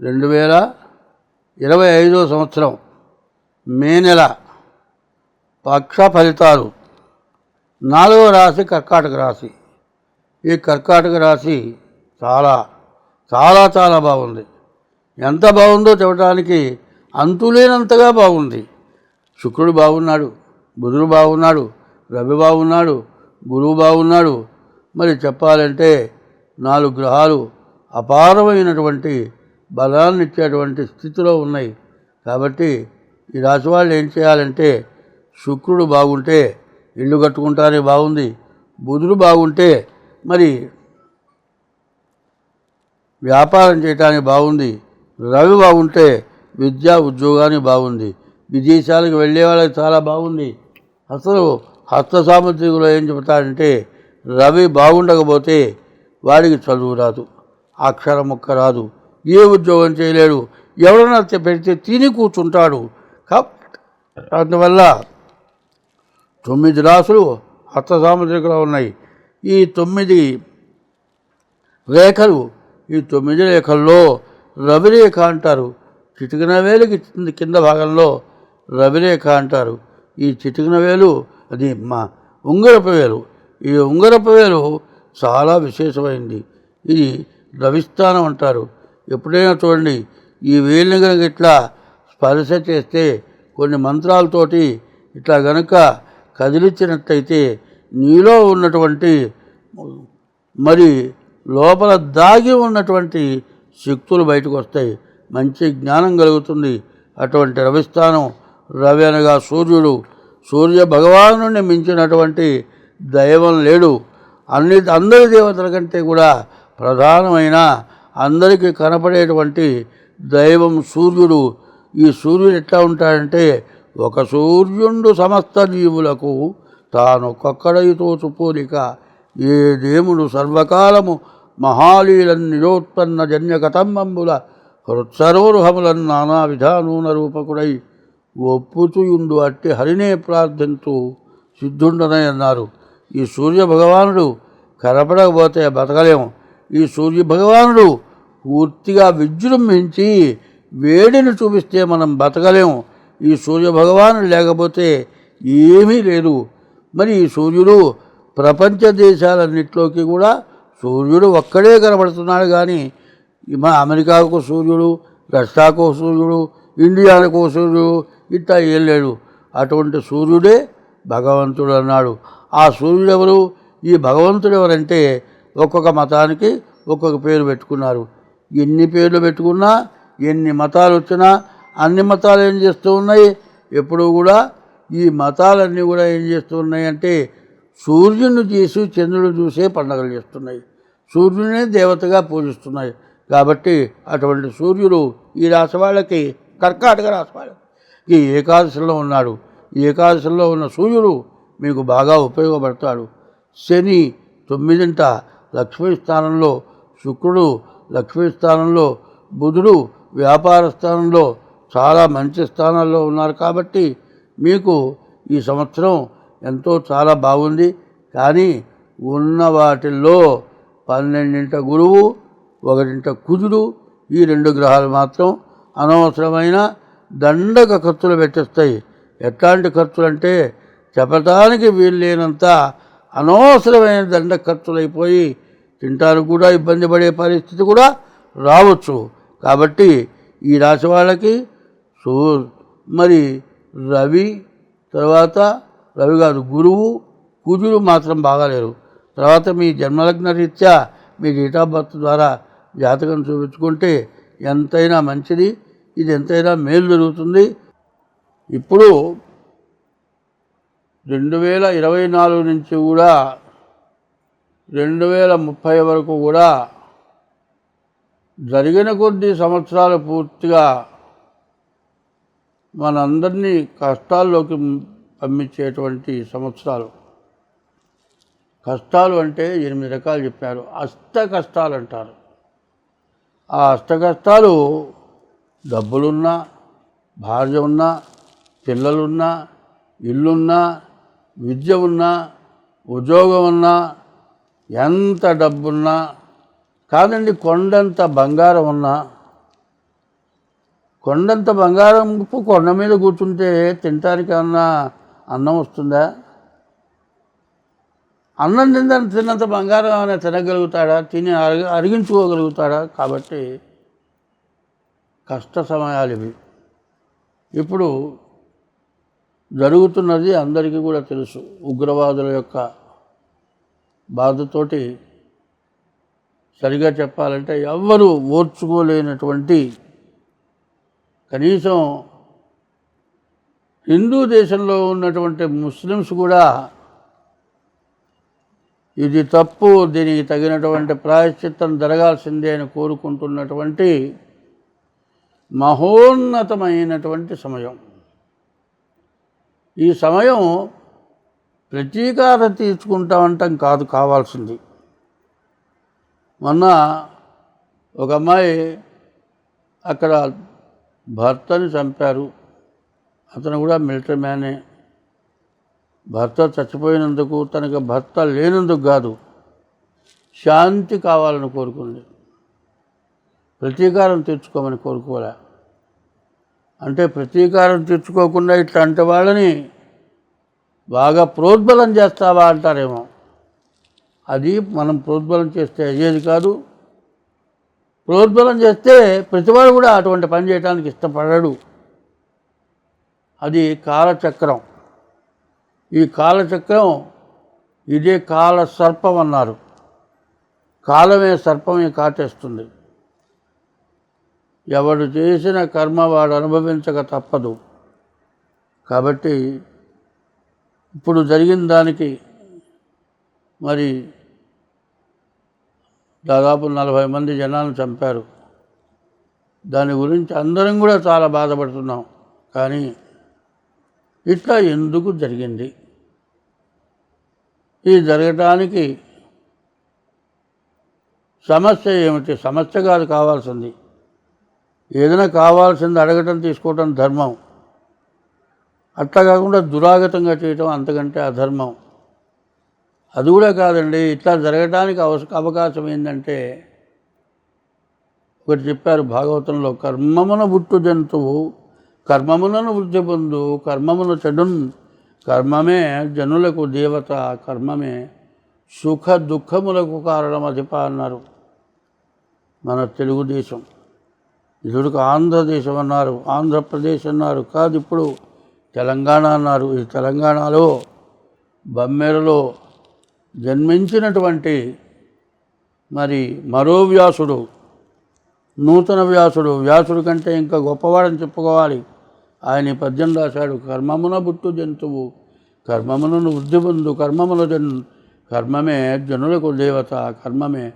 రెండు వేల ఇరవై ఐదో సంవత్సరం మే నెల పక్ష ఫలితాలు. నాలుగవ రాశి కర్కాటక రాశి. ఈ కర్కాటక రాశి చాలా చాలా చాలా బాగుంది. ఎంత బాగుందో చెప్పడానికి అంతులేనంతగా బాగుంది. శుక్రుడు బాగున్నాడు బుధుడు బాగున్నాడు రవి బాగున్నాడు గురువు బాగున్నాడు. మరి చెప్పాలంటే నాలుగు గ్రహాలు అపారమైనటువంటి బలాన్ని ఇచ్చేటువంటి స్థితిలో ఉన్నాయి. కాబట్టి ఈ రాశి వాళ్ళు ఏం చేయాలంటే శుక్రుడు బాగుంటే ఇల్లు కట్టుకుంటానే బాగుంది. బుధుడు బాగుంటే మరి వ్యాపారం చేయటానికి బాగుంది. రవి బాగుంటే విద్యా ఉద్యోగానికి బాగుంది. విదేశాలకు వెళ్ళే వాళ్ళకి చాలా బాగుంది. అసలు హస్త సాముద్రికలో ఏం చెబుతాడంటే రవి బాగుండకపోతే వాడికి చదువు రాదు. అక్షరం ముక్క రాదు. ఏ ఉద్యోగం చేయలేడు. ఎవరన్నా పెడితే తిని కూర్చుంటాడు. అందువల్ల తొమ్మిది రాసులు హస్త ఉన్నాయి. ఈ తొమ్మిది రేఖలు ఈ తొమ్మిది రేఖల్లో రవిరేఖ అంటారు. చిటికిన వేలుకి కింద భాగంలో రవిరేఖ అంటారు. ఈ చిటికిన వేలు అది మా ఉంగరపు వేలు. ఈ ఉంగరపు వేలు చాలా విశేషమైంది. ఇది రవిస్థానం అంటారు. ఎప్పుడైనా చూడండి ఈ వేలిని కనుక ఇట్లా స్పర్శ చేస్తే కొన్ని మంత్రాలతోటి ఇట్లా గనుక కదిలించినట్టయితే నీలో ఉన్నటువంటి మరి లోపల దాగి ఉన్నటువంటి శక్తులు బయటకు వస్తాయి. మంచి జ్ఞానం కలుగుతుంది. అటువంటి రవిస్థానం రవి అనగా సూర్యుడు. సూర్య భగవాను మించినటువంటి దైవం లేడు. అన్ని అందరి దేవతల కంటే కూడా ప్రధానమైన అందరికీ కనపడేటువంటి దైవం సూర్యుడు. ఈ సూర్యుడు ఎట్లా ఉంటాడంటే ఒక సూర్యుండు సమస్త జీవులకు తానొక్కొక్కడైతో చుపోలిక ఏ దేముడు సర్వకాలము మహాలీలన్ నిజోత్పన్న జన్యకతంబంబుల హృత్సరోరుహములన్ నానా విధానూన రూపకుడై ఒప్పుచుయుండు అట్టి హరినే ప్రార్థించు సిద్ధుండనై అన్నారు. ఈ సూర్య భగవానుడు కనపడకపోతే బతకలేము. ఈ సూర్య భగవానుడు పూర్తిగా విజృంభించి వేడిని చూపిస్తే మనం బతకలేము ఈ సూర్యభగవాను లేకపోతే ఏమీ లేదు. మరి ఈ సూర్యుడు ప్రపంచ దేశాలన్నింటిలోకి కూడా సూర్యుడు ఒక్కడే కనబడుతున్నాడు కానీ మన అమెరికాకు సూర్యుడు రష్యాకు సూర్యుడు ఇండియాకు సూర్యుడు ఇట్లా ఏం లేడు. అటువంటి సూర్యుడే భగవంతుడు అన్నాడు. ఆ సూర్యుడెవరు ఈ భగవంతుడు ఎవరంటే ఒక్కొక్క మతానికి ఒక్కొక్క పేరు పెట్టుకున్నారు. ఎన్ని పేర్లు పెట్టుకున్నా ఎన్ని మతాలు వచ్చినా అన్ని మతాలు ఏం చేస్తూ ఉన్నాయి? ఎప్పుడు కూడా ఈ మతాలన్నీ కూడా ఏం చేస్తూ ఉన్నాయి అంటే సూర్యుని చేసి చంద్రుడు చూసే పండగలు చేస్తున్నాయి. సూర్యునే దేవతగా పూజిస్తున్నాయి. కాబట్టి అటువంటి సూర్యుడు ఈ రాశి వాళ్ళకి కర్కాటక రాశి వాళ్ళకి ఈ ఏకాదశిలో ఉన్నాడు. ఏకాదశిలో ఉన్న సూర్యుడు మీకు బాగా ఉపయోగపడతాడు. శని తొమ్మిదింట లక్ష్మీ స్థానంలో శుక్రుడు లక్ష్మీ స్థానంలో బుధుడు వ్యాపార స్థానంలో చాలా మంచి స్థానాల్లో ఉన్నారు కాబట్టి మీకు ఈ సంవత్సరం ఎంతో చాలా బాగుంది. కానీ ఉన్న వాటిల్లో పన్నెండింట గురువు ఒకటింట కుజుడు ఈ రెండు గ్రహాలు మాత్రం అనవసరమైన దండక ఖర్చులు పెట్టేస్తాయి. ఎట్లాంటి ఖర్చులు అంటే చెప్పటానికి వీలు లేనంత అనవసరమైన దండ ఖర్చులైపోయి తింటారు తింటానికి కూడా ఇబ్బంది పడే పరిస్థితి కూడా రావచ్చు. కాబట్టి ఈ రాశి వాళ్ళకి సూ మరి రవి తర్వాత రవి కాదు గురువు కుజుడు మాత్రం బాగాలేరు. తర్వాత మీ జన్మలగ్న రీత్యా మీ డేట్ ఆఫ్ బర్త్ ద్వారా జాతకం చూపించుకుంటే ఎంతైనా మంచిది ఇది ఎంతైనా మేలు జరుగుతుంది. ఇప్పుడు రెండు వేల ఇరవై నాలుగు నుంచి కూడా రెండు వేల ముప్పై వరకు కూడా జరిగిన కొద్ది సంవత్సరాలు పూర్తిగా మనందరినీ కష్టాల్లోకి పంపించేటువంటి సంవత్సరాలు. కష్టాలు అంటే ఎనిమిది రకాలు చెప్పారు. అష్ట కష్టాలు అంటారు ఆ అష్ట కష్టాలు డబ్బులున్నా భార్య ఉన్నా పిల్లలున్నా ఇల్లున్నా విద్య ఉన్నా ఉద్యోగం ఉన్నా ఎంత డబ్బున్నా కాదండి కొండంత బంగారం ఉన్నా కొండంత బంగారం కొండ మీద కూర్చుంటే తినటానికి ఏమన్నా అన్నం వస్తుందా? అన్నం తిందని తిన్నంత బంగారం ఏమైనా తినగలుగుతాడా? తిని అరిగి అరిగించుకోగలుగుతాడా? కాబట్టి కష్ట సమయాలు ఇవి. ఇప్పుడు జరుగుతున్నది అందరికీ కూడా తెలుసు ఉగ్రవాదుల యొక్క బాధతోటి సరిగా చెప్పాలంటే ఎవ్వరూ ఓర్చుకోలేనటువంటి కనీసం హిందూ దేశంలో ఉన్నటువంటి ముస్లిమ్స్ కూడా ఇది తప్పు దీనికి తగినటువంటి ప్రాయశ్చిత్తం జరగాల్సిందే అని కోరుకుంటున్నటువంటి మహోన్నతమైనటువంటి సమయం. ఈ సమయం ప్రతీకారం తీర్చుకుంటామంటాం కాదు కావాల్సింది. మొన్న ఒక అమ్మాయి అక్కడ భర్తని చంపారు. అతను కూడా మిలిటరీ మ్యానే. భర్త చచ్చిపోయినందుకు తనకు భర్త లేనందుకు కాదు శాంతి కావాలని కోరుకుంది. ప్రతీకారం తీర్చుకోమని కోరుకోలే. అంటే ప్రతీకారం తీర్చుకోకుండా ఇట్లాంటి వాళ్ళని బాగా ప్రోద్బలం చేస్తావా అంటారేమో. అది మనం ప్రోద్బలం చేస్తే అయ్యేది కాదు. ప్రోద్బలం చేస్తే ప్రతివాడు కూడా అటువంటి పని చేయడానికి ఇష్టపడడు. అది కాలచక్రం. ఈ కాలచక్రం ఇదే కాల సర్పం అన్నారు. కాలమే సర్పమే కాటేస్తుంది. ఎవడు చేసిన కర్మ వాడు అనుభవించక తప్పదు. కాబట్టి ఇప్పుడు జరిగిన దానికి మరి దాదాపు నలభై మంది జనాలను చంపారు. దాని గురించి అందరం కూడా చాలా బాధపడుతున్నాం. కానీ ఇట్లా ఎందుకు జరిగింది? ఇది జరగటానికి సమస్య ఏమిటి? సమస్య కాదు కావాల్సింది. ఏదైనా కావాల్సింది అడగటం తీసుకోవటం ధర్మం. అట్లా కాకుండా దురాగతంగా చేయటం అంతకంటే అధర్మం. అది కూడా కాదండి ఇట్లా జరగడానికి అవస అవకాశం ఏంటంటే ఒకటి చెప్పారు భాగవతంలో కర్మమున బుట్టు జంతువు కర్మములను వృద్ధి పొందు కర్మమున చెడున్ కర్మమే జనులకు దేవత కర్మమే సుఖ దుఃఖములకు కారణం అధిప అన్నారు. మన తెలుగుదేశం. ఇదుడికి ఆంధ్రదేశం అన్నారు ఆంధ్రప్రదేశ్ అన్నారు కాదు ఇప్పుడు తెలంగాణ అన్నారు. ఈ తెలంగాణలో బమ్మెరలో జన్మించినటువంటి మరి మరో వ్యాసుడు నూతన వ్యాసుడు. వ్యాసుడు కంటే ఇంకా గొప్పవాడని చెప్పుకోవాలి. ఆయన పద్యం రాశాడు. కర్మమున బుట్టు జంతువు కర్మమునను వృద్ధి పొందు కర్మముల జన్ కర్మమే జనులకు దేవత కర్మమే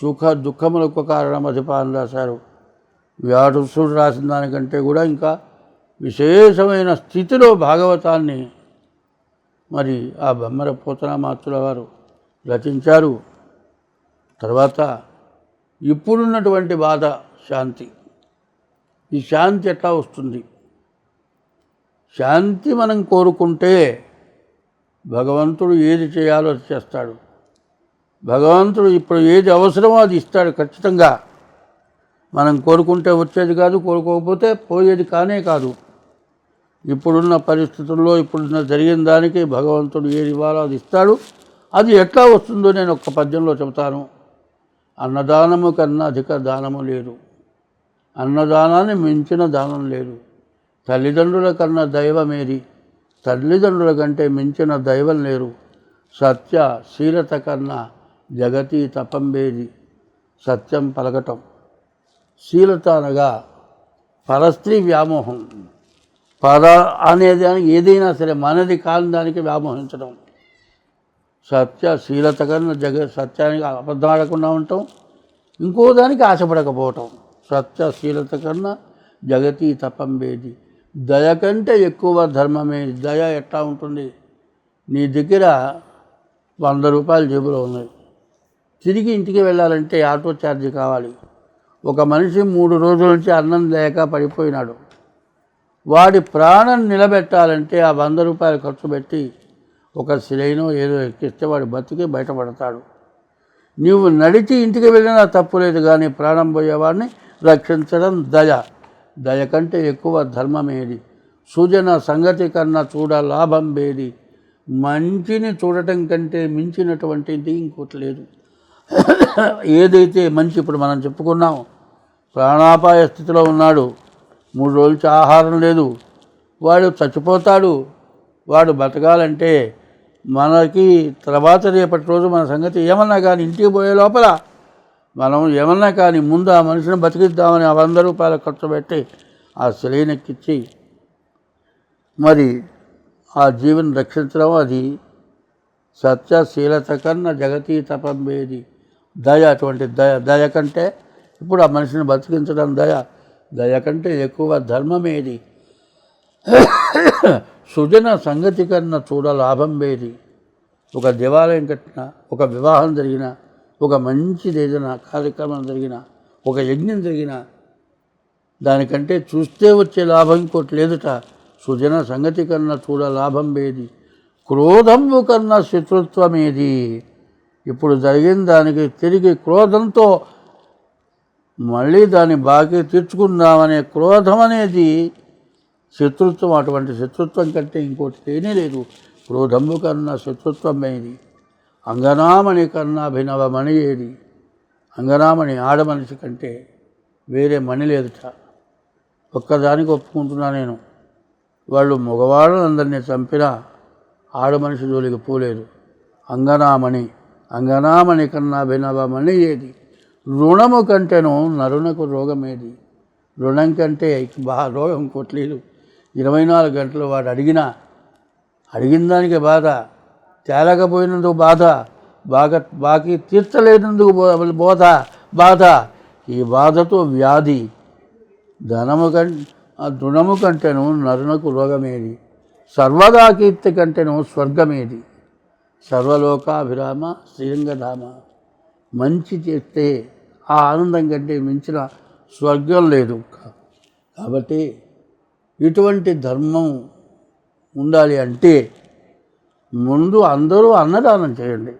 సుఖ దుఃఖములకు కారణం అధిప రాశారు. వ్యాసుడు రాసిన దానికంటే కూడా ఇంకా విశేషమైన స్థితిలో భాగవతాన్ని మరి ఆ బొమ్మర పోతనామాతుల వారు రచించారు. తర్వాత ఇప్పుడున్నటువంటి బాధ శాంతి. ఈ శాంతి ఎట్లా వస్తుంది? శాంతి మనం కోరుకుంటే భగవంతుడు ఏది చేయాలో అది చేస్తాడు. భగవంతుడు ఇప్పుడు ఏది అవసరమో అది ఇస్తాడు ఖచ్చితంగా. మనం కోరుకుంటే వచ్చేది కాదు కోరుకోకపోతే పోయేది కానే కాదు. ఇప్పుడున్న పరిస్థితుల్లో ఇప్పుడున్న జరిగిన దానికి భగవంతుడు ఏది ఇవ్వాలో అది ఇస్తాడు? అది ఎట్లా వస్తుందో నేను ఒక పద్యంలో చెబుతాను. అన్నదానము కన్నా అధిక దానము లేదు. అన్నదానాన్ని మించిన దానం లేదు. తల్లిదండ్రుల కన్నా దైవమేది తల్లిదండ్రుల కంటే మించిన దైవం లేరు. సత్య శీలత కన్నా జగతి తపంబేది. సత్యం పలకటం. శీలత అనగా పరస్త్రీ వ్యామోహం. పద అనేది ఏదైనా సరే మనది కాని దానికి వ్యామోహించడం. సత్యశీలత కన్నా జగ సత్యానికి అబద్ధం ఆడకుండా ఉండటం. ఇంకో దానికి ఆశపడకపోవటం. సత్యశీలత కన్నా జగతి తపంబేది దయ కంటే ఎక్కువ ధర్మమే. దయ ఎట్లా ఉంటుంది? నీ దగ్గర వంద రూపాయలు జేబులో ఉన్నాయి. తిరిగి ఇంటికి వెళ్ళాలంటే ఆటో ఛార్జీ కావాలి. ఒక మనిషి మూడు రోజుల నుంచి అన్నం లేక పడిపోయినాడు. వాడి ప్రాణం నిలబెట్టాలంటే ఆ వంద రూపాయలు ఖర్చు పెట్టి ఒక సిలైనో ఏదో ఎక్కిస్తే వాడు బతికి బయటపడతాడు. నీవు నడిచి ఇంటికి వెళ్ళినా తప్పులేదు కానీ ప్రాణం పోయేవాడిని రక్షించడం దయ. దయ కంటే ఎక్కువ ధర్మమేది సూచన సంగతి కన్నా చూడ లాభం వేది మంచిని చూడటం కంటే మించినటువంటిది ఇంకోటి లేదు. ఏదైతే మంచి ఇప్పుడు మనం చెప్పుకున్నాం ప్రాణాపాయ స్థితిలో ఉన్నాడు. మూడు రోజులు ఆహారం లేదు. వాడు చచ్చిపోతాడు. వాడు బతకాలంటే మనకి తర్వాత రేపటి రోజు మన సంగతి ఏమన్నా కానీ ఇంటికి పోయే లోపల మనం ఏమన్నా కానీ ముందు ఆ మనిషిని బతికిద్దామని ఆ వంద రూపాయలు ఖర్చు పెట్టి ఆ శిలైనెక్కిచ్చి మరి ఆ జీవిని రక్షించడం అది సత్యశీలత కన్నా జగతీ తపంబేది దయ అటువంటి దయ. దయ కంటే ఇప్పుడు ఆ మనిషిని బతికించడం దయ. దయ కంటే ఎక్కువ ధర్మమేది? సుజన సంగతి కన్నా చూడ లాభం వేది? ఒక దేవాలయం కట్టిన ఒక వివాహం జరిగిన ఒక మంచిది ఏదైనా కార్యక్రమం జరిగిన ఒక యజ్ఞం జరిగిన దానికంటే చూస్తే వచ్చే లాభం ఇంకోటి లేదుట. సుజన సంగతి కన్నా చూడ లాభం వేది? క్రోధంబు కన్నా శత్రుత్వమేది? ఇప్పుడు జరిగిన దానికి తిరిగి క్రోధంతో మళ్ళీ దాన్ని బాకీ తీర్చుకుందామనే క్రోధం అనేది శత్రుత్వం అటువంటి శత్రుత్వం కంటే ఇంకోటి తేనే లేదు. క్రోధంబు కన్నా శత్రుత్వం ఏది అంగనామణి కన్నా అభినవమణి ఏది? అంగనామణి ఆడమనిషి కంటే వేరే మణి లేదుట. ఒక్కదానికి ఒప్పుకుంటున్నా నేను. వాళ్ళు మగవాళ్ళందరినీ చంపిన ఆడమనిషి జోలికి పోలేదు. అంగనామణి అంగనామణి కన్నా భినవమణి ఏది? రుణము కంటేను నరునకు రోగమేది. రుణం కంటే బాగా రోగం కొట్లేదు ఇరవై నాలుగు గంటలు వాడు అడిగినా అడిగిన దానికి బాధ. తేలకపోయినందుకు బాధ. బాగా బాకీ తీర్చలేనందుకు బోధ బాధ. ఈ బాధతో వ్యాధి. ధనము కం ఆ రుణము కంటేను నరునకు రోగమేది. సర్వదా కీర్తి కంటేను స్వర్గమేది. సర్వలోకాభిరామ శ్రీరంగధామ. మంచి చేస్తే ఆ ఆనందం కంటే మించిన స్వర్గం లేదు. కాబట్టి ఇటువంటి ధర్మం ఉండాలి అంటే ముందు అందరూ అన్నదానం చేయండి.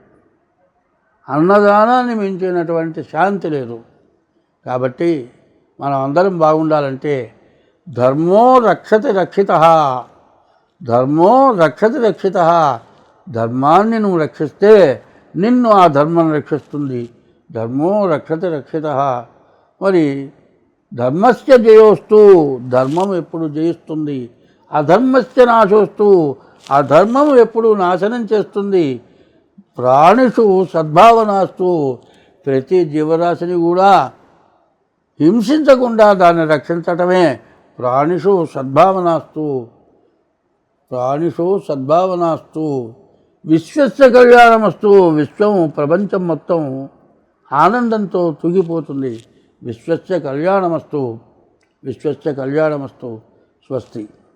అన్నదానాన్ని మించినటువంటి శాంతి లేదు. కాబట్టి మనం అందరం బాగుండాలంటే ధర్మో రక్షతి రక్షిత. ధర్మో రక్షతి రక్షిత. ధర్మాన్ని నువ్వు రక్షిస్తే నిన్ను ఆ ధర్మం రక్షిస్తుంది. ధర్మో రక్షతి రక్షిత మరి ధర్మస్య జయోస్తు ధర్మం ఎప్పుడు జయిస్తుంది? అధర్మస్య నాశోస్తు అధర్మం ఎప్పుడు నాశనం చేస్తుంది? ప్రాణిషు సద్భావనాస్తు ప్రతి జీవరాశిని కూడా హింసించకుండా దాన్ని రక్షించటమే ప్రాణిషు సద్భావనాస్తు. ప్రాణిషు సద్భావనాస్తు విశ్వస్య కళ్యాణమస్తు విశ్వం ప్రపంచం మొత్తం ఆనందంతో తూగిపోతుంది. విశ్వస్య కళ్యాణమస్తు. విశ్వస్య కళ్యాణమస్తు. స్వస్తి.